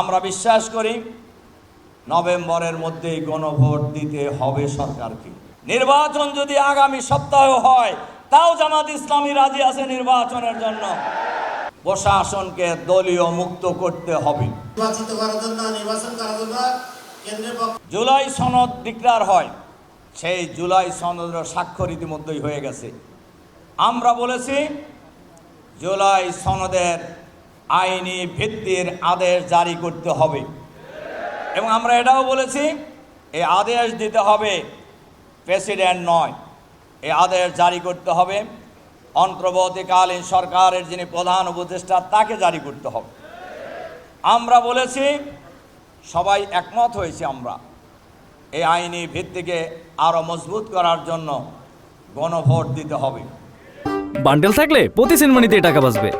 আমরা বিশ্বাস করি নভেম্বরের মধ্যেই গণভোট দিতে হবে সরকারকে। নির্বাচন যদি আগামী সপ্তাহে হয় তাও জামাত ইসলামী রাজি আছে নির্বাচনের জন্য। প্রশাসনকে দলীয় মুক্ত করতে হবে। জুলাই সনদ ডিক্লার হয়। সেই জুলাই সনদের স্বাক্ষর ইতিমধ্যেই হয়ে গেছে। আমরা বলেছি জুলাই সনদের আইনি ভিত্তির আদেশ জারি করতে হবে। এবং আমরা এটাও বলেছি, এই আদেশ দিতে হবে, প্রেসিডেন্ট নয়। এই আদেশ জারি করতে হবে, অন্তর্বর্তীকালীন সরকারের যিনি প্রধান উপদেষ্টা, তাকে জারি করতে হবে। আমরা বলেছি, সবাই একমত হয়েছে আমরা, এই আইনি ভিত্তিকে আরও মজবুত করার জন্য গণভোট দিতে হবে। বান্ডেল থাকলে প্রতি সেনমানিতে টাকা বাঁচবে।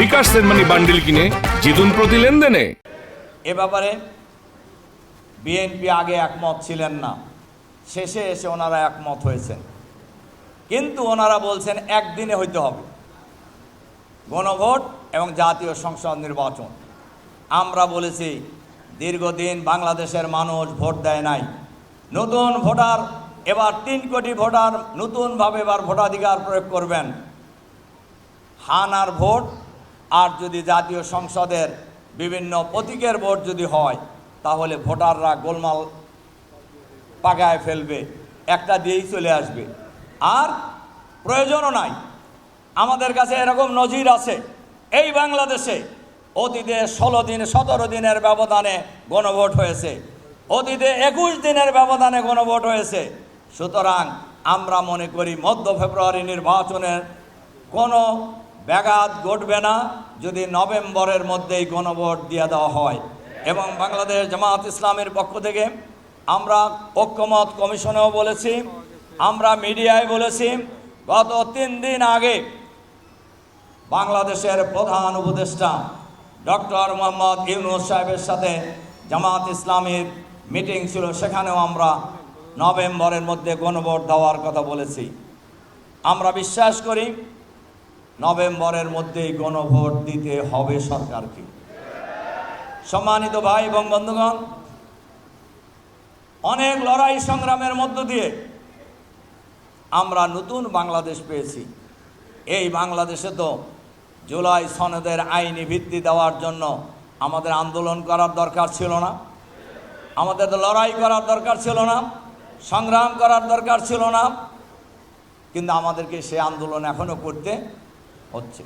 বিকাশ সেনমানি বান্ডিল কিনে জিতুন প্রতি লেনদেনে। এ ব্যাপারে বিএনপি আগে একমত ছিলেন না। শেষে এসে ওনারা একমত হয়েছেন। কিন্তু ওনারা বলছেন একদিনে হইতে হবে। গণভোট এবং জাতীয় সংসদ নির্বাচন। আমরা বলেছি দীর্ঘদিন বাংলাদেশের মানুষ ভোট দেয় নাই। নতুন ভোটার, এবার তিন কোটি ভোটার নতুনভাবে এবার ভোটাধিকার প্রয়োগ করবেন। হান আর ভোট আর যদি জাতীয় সংসদের বিভিন্ন প্রতীকের ভোট যদি হয়, তাহলে ভোটাররা গোলমাল পাকায় ফেলবে, একটা দিয়েই চলে আসবে। আর প্রয়োজনও নাই। আমাদের কাছে এরকম নজির আছে। এই বাংলাদেশে অতীতে ষোলো দিন, সতেরো দিনের ব্যবধানে গণভোট হয়েছে। অতীতে একুশ দিনের ব্যবধানে গণভোট হয়েছে। সুতরাং আমরা মনে করি মধ্য ফেব্রুয়ারি নির্বাচনের কোনো ব্যাঘাত ঘটবে না যদি নভেম্বরের মধ্যেই গণভোট দিয়ে দেওয়া হয়। এবং বাংলাদেশ জামাত ইসলামের পক্ষ থেকে আমরা ঐক্যমত কমিশনেও বলেছি, আমরা মিডিয়ায় বলেছি, গত তিন দিন আগে বাংলাদেশের প্রধান উপদেষ্টা ডক্টর মোহাম্মদ ইউনুস সাহেবের সাথে জামাত ইসলামের মিটিং ছিল, সেখানেও আমরা নভেম্বরের মধ্যে গণভোট দেওয়ার কথা বলেছি। আমরা বিশ্বাস করি নভেম্বরের মধ্যেই গণভোট দিতে হবে সরকারকে। সম্মানিত ভাই এবং বন্ধুগণ, অনেক লড়াই সংগ্রামের মধ্য দিয়ে আমরা নতুন বাংলাদেশ পেয়েছি। এই বাংলাদেশে তো জুলাই সনদের আইনি ভিত্তি দেওয়ার জন্য আমাদের আন্দোলন করার দরকার ছিল না, আমাদের তো লড়াই করার দরকার ছিল না, সংগ্রাম করার দরকার ছিল না, কিন্তু আমাদেরকে সে আন্দোলন এখনও করতে হচ্ছে।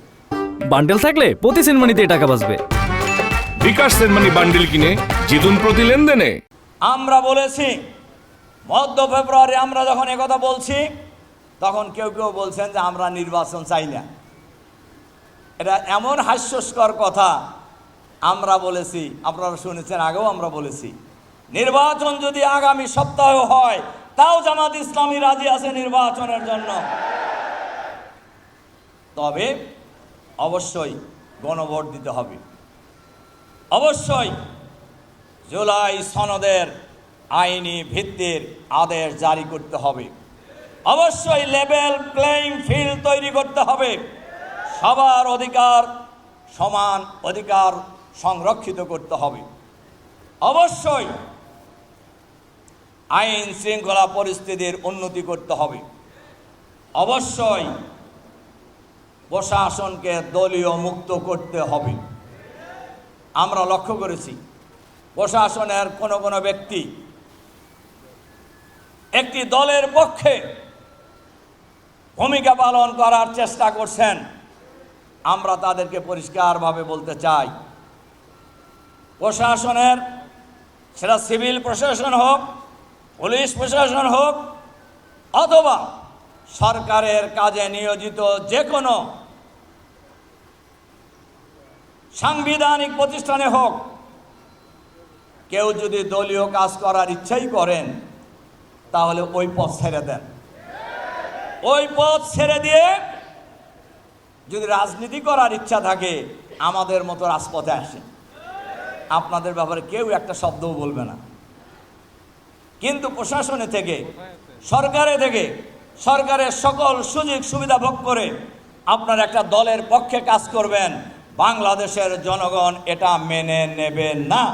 বান্ডেল থাকলে প্রতি সেনমানিতে টাকা বাঁচবে। বিকাশ সেনমানি বান্ডিল কিনে জিতুন প্রতি লেনদেনে। আমরা বলেছি মধ্য ফেব্রুয়ারি আমরা যখন একথা বলছি তখন কেউ কেউ বলছেন যে আমরা নির্বাচন চাই না। এটা এমন হাস্যস্কর কথা আমরা বলেছি আপনারা শুনেছেন আগেও আমরা বলেছি। নির্বাচন যদি আগামী সপ্তাহে হয় তাও জামাত ইসলামী রাজি আছে নির্বাচনের জন্য। তবে অবশ্যই গণভোট দিতে হবে। অবশ্যই জুলাই সনদের আইনি ভিত্তির আদেশ জারি করতে হবে। অবশ্যই লেভেল প্লেইং ফিল্ড তৈরি করতে হবে। সবার অধিকার, সমান অধিকার সংরক্ষিত করতে হবে। অবশ্যই আইন শৃঙ্খলা পরিস্থিতির উন্নতি করতে হবে। অবশ্যই প্রশাসনকে দলীয় মুক্ত করতে হবে। আমরা লক্ষ্য করেছি, প্রশাসনের কোনো কোনো ব্যক্তি একটি দলের পক্ষে ভূমিকা পালন করার চেষ্টা করছেন। আমরা তাদেরকে পরিষ্কারভাবে বলতে চাই, প্রশাসনের, সেটা সিভিল প্রশাসন হোক, পুলিশ প্রশাসন হোক, অথবা সরকারের কাজে নিয়োজিত যে কোনো সাংবিধানিক প্রতিষ্ঠানে হোক, কেউ যদি দলীয় কাজ করার ইচ্ছাই করেন, তাহলে ওই পথ ছেড়ে দেন। ওই পথ ছেড়ে দিয়ে যদি রাজনীতি করার ইচ্ছা থাকে, আমাদের মতো রাজপথে আসেন। আপনাদের ব্যাপারে কেউ একটা শব্দও বলবে না। কিন্তু প্রশাসনে থেকে, সরকারে থেকে, সরকারের সকল সুযোগ সুবিধা ভোগ করে আপনার একটা দলের পক্ষে কাজ করবেন। বাংলাদেশের জনগণ এটা মেনে নেবে না।